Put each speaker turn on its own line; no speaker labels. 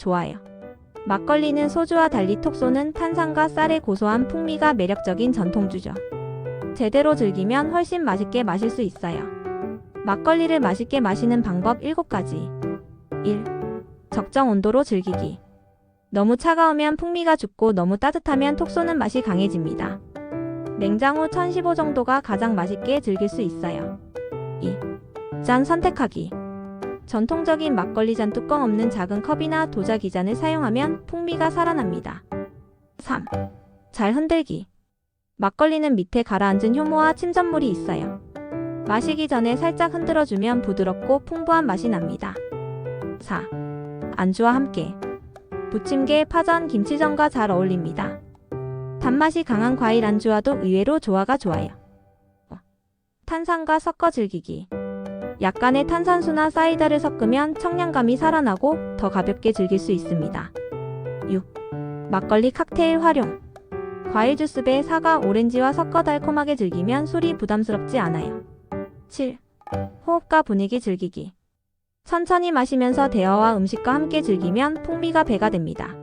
좋아요. 막걸리는 소주와 달리 톡 쏘는 탄산과 쌀의 고소한 풍미가 매력적인 전통주죠. 제대로 즐기면 훨씬 맛있게 마실 수 있어요. 막걸리를 맛있게 마시는 방법 7가지. 1. 적정 온도로 즐기기. 너무 차가우면 풍미가 죽고 너무 따뜻하면 톡 쏘는 맛이 강해집니다. 냉장 후 1015 정도가 가장 맛있게 즐길 수 있어요. 2. 잔 선택하기. 전통적인 막걸리 잔 뚜껑 없는 작은 컵이나 도자기 잔을 사용하면 풍미가 살아납니다. 3. 잘 흔들기. 막걸리는 밑에 가라앉은 효모와 침전물이 있어요. 마시기 전에 살짝 흔들어주면 부드럽고 풍부한 맛이 납니다. 4. 안주와 함께. 부침개, 파전, 김치전과 잘 어울립니다. 단맛이 강한 과일 안주와도 의외로 조화가 좋아요. 어, 탄산과 섞어 즐기기. 약간의 탄산수나 사이다를 섞으면 청량감이 살아나고 더 가볍게 즐길 수 있습니다. 6. 막걸리 칵테일 활용. 과일 주스배 사과, 오렌지와 섞어 달콤하게 즐기면 술이 부담스럽지 않아요. 7. 호흡과 분위기 즐기기. 천천히 마시면서 대화와 음식과 함께 즐기면 풍미가 배가 됩니다.